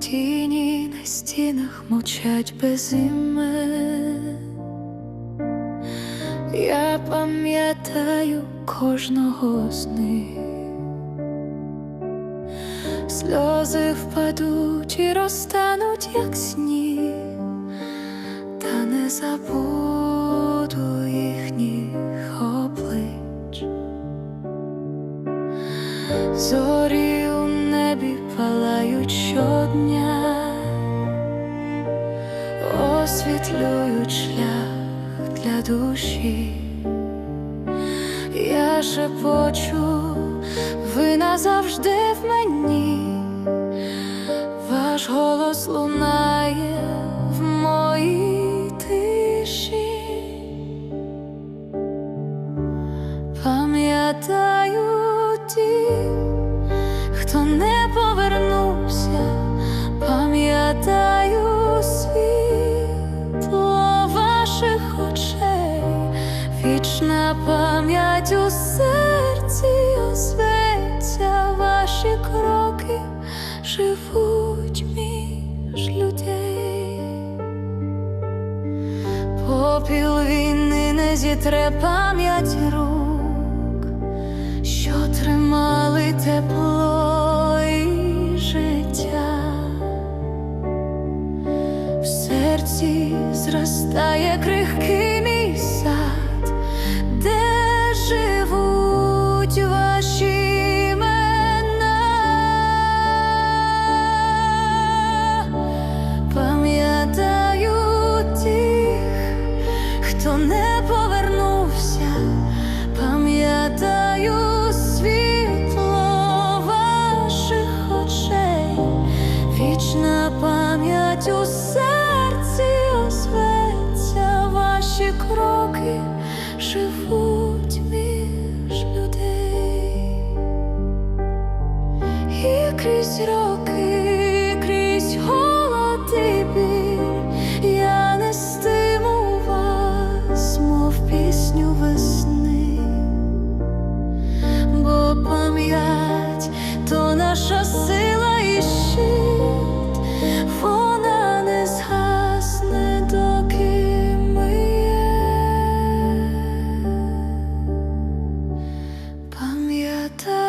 тіні на стінах мовчать без імен. Я пам'ятаю кожного з них. Сльози впадуть і розтануть, як сніг, та не забуду їхніх облич. Зорі палають щодня, освітлюють шлях для душі. Я шепочу, ви назавжди в мені, ваш голос лунає в моїй тиші. Пам'ятаю вічна пам'ять у серці озветься, ваші кроки живуть між людей. Попіл війни не зітре пам'ять рук, що тримали тепло і життя. В серці зростає крихкий пам'ять у серці осветься ваші кроки живуть між людей, і крізь роки, крізь голод я нестиму вас, мов пісню весни, бо пам'ять то наша сила. 그대